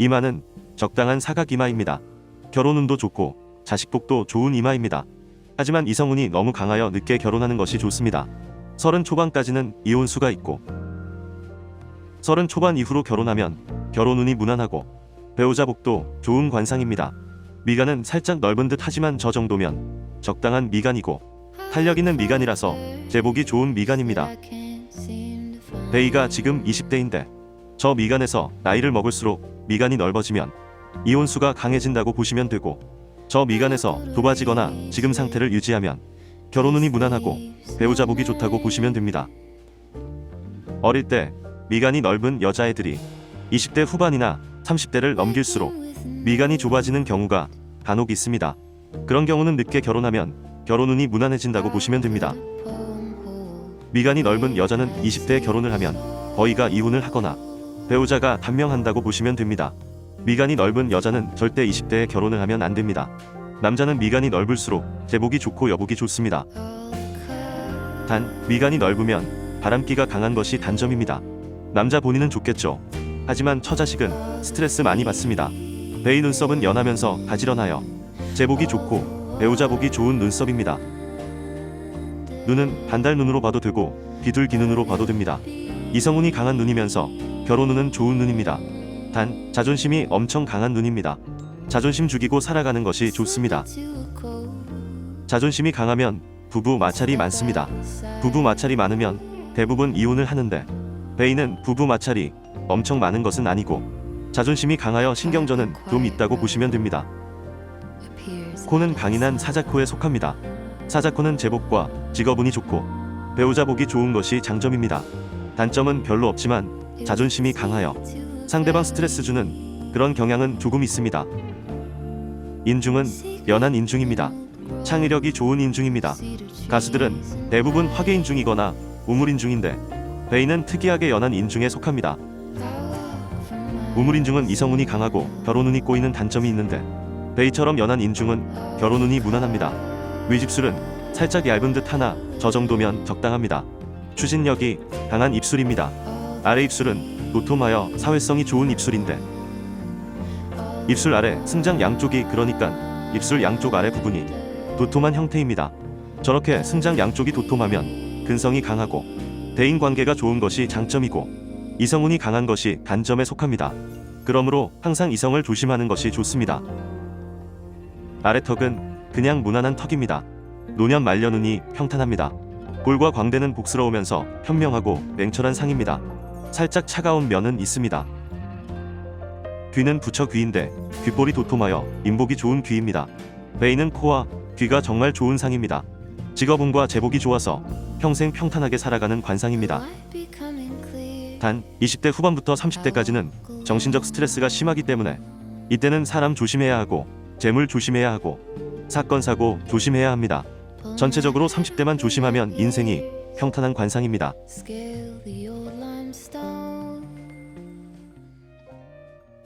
이마는 적당한 사각 이마입니다. 결혼 운도 좋고 자식 복도 좋은 이마입니다. 하지만 이성운이 너무 강하여 늦게 결혼하는 것이 좋습니다. 서른 초반까지는 이혼 수가 있고 서른 초반 이후로 결혼하면 결혼운이 무난하고 배우자 복도 좋은 관상입니다. 미간은 살짝 넓은 듯 하지만 저 정도면 적당한 미간이고 탄력 있는 미간이라서 제복이 좋은 미간입니다. 베이가 지금 20대인데 저 미간에서 나이를 먹을수록 미간이 넓어지면 이온수가 강해진다고 보시면 되고 저 미간에서 좁아지거나 지금 상태를 유지하면 결혼 운이 무난하고 배우자 복이 좋다고 보시면 됩니다. 어릴 때 미간이 넓은 여자애들이 20대 후반이나 30대를 넘길수록 미간이 좁아지는 경우가 간혹 있습니다. 그런 경우는 늦게 결혼하면 결혼운이 무난해진다고 보시면 됩니다. 미간이 넓은 여자는 20대에 결혼을 하면 거의가 이혼을 하거나 배우자가 단명한다고 보시면 됩니다. 미간이 넓은 여자는 절대 20대에 결혼을 하면 안 됩니다. 남자는 미간이 넓을수록 제복이 좋고 여복이 좋습니다. 단 미간이 넓으면 바람기가 강한 것이 단점입니다. 남자 본인은 좋겠죠. 하지만 처자식은 스트레스 많이 받습니다. 베이 눈썹은 연하면서 가지런하여 제복이 좋고 배우자 복이 좋은 눈썹입니다. 눈은 반달 눈으로 봐도 되고 비둘기 눈으로 봐도 됩니다. 이성운이 강한 눈이면서 결혼 운은 좋은 눈입니다. 단 자존심이 엄청 강한 눈입니다. 자존심 죽이고 살아가는 것이 좋습니다. 자존심이 강하면 부부 마찰이 많습니다. 부부 마찰이 많으면 대부분 이혼을 하는데 베이는 부부 마찰이 엄청 많은 것은 아니고 자존심이 강하여 신경전은 좀 있다고 보시면 됩니다. 코는 강인한 사자코에 속합니다. 사자코는 제복과 직업운이 좋고 배우자 복이 좋은 것이 장점입니다. 단점은 별로 없지만 자존심이 강하여 상대방 스트레스 주는 그런 경향은 조금 있습니다. 인중은 연한 인중입니다. 창의력이 좋은 인중입니다. 가수들은 대부분 화계인중이거나 우물 인중인데 베이는 특이하게 연한 인중에 속합니다. 우물 인중은 이성운이 강하고 결혼운이 꼬이는 단점이 있는데 베이처럼 연한 인중은 결혼운이 무난합니다. 위집술은 살짝 얇은 듯 하나 저 정도면 적당합니다. 추진력이 강한 입술입니다. 아래 입술은 도톰하여 사회성이 좋은 입술인데 입술 아래 승장 양쪽이 그러니까 입술 양쪽 아래 부분이 도톰한 형태입니다. 저렇게 승장 양쪽이 도톰하면 근성이 강하고 대인 관계가 좋은 것이 장점이고 이성운이 강한 것이 단점에 속합니다. 그러므로 항상 이성을 조심하는 것이 좋습니다. 아래턱은 그냥 무난한 턱입니다. 노년 말년운이 평탄합니다. 볼과 광대는 복스러우면서 현명하고 냉철한 상입니다. 살짝 차가운 면은 있습니다. 귀는 부처 귀인데 귓볼이 도톰하여 인복이 좋은 귀입니다. 베이는 코와 귀가 정말 좋은 상입니다. 직업운과 제복이 좋아서 평생 평탄하게 살아가는 관상입니다. 단 20대 후반부터 30대까지는 정신적 스트레스가 심하기 때문에 이때는 사람 조심해야 하고 재물 조심해야 하고 사건 사고 조심해야 합니다. 전체적으로 30대만 조심하면 인생이 평탄한 관상입니다.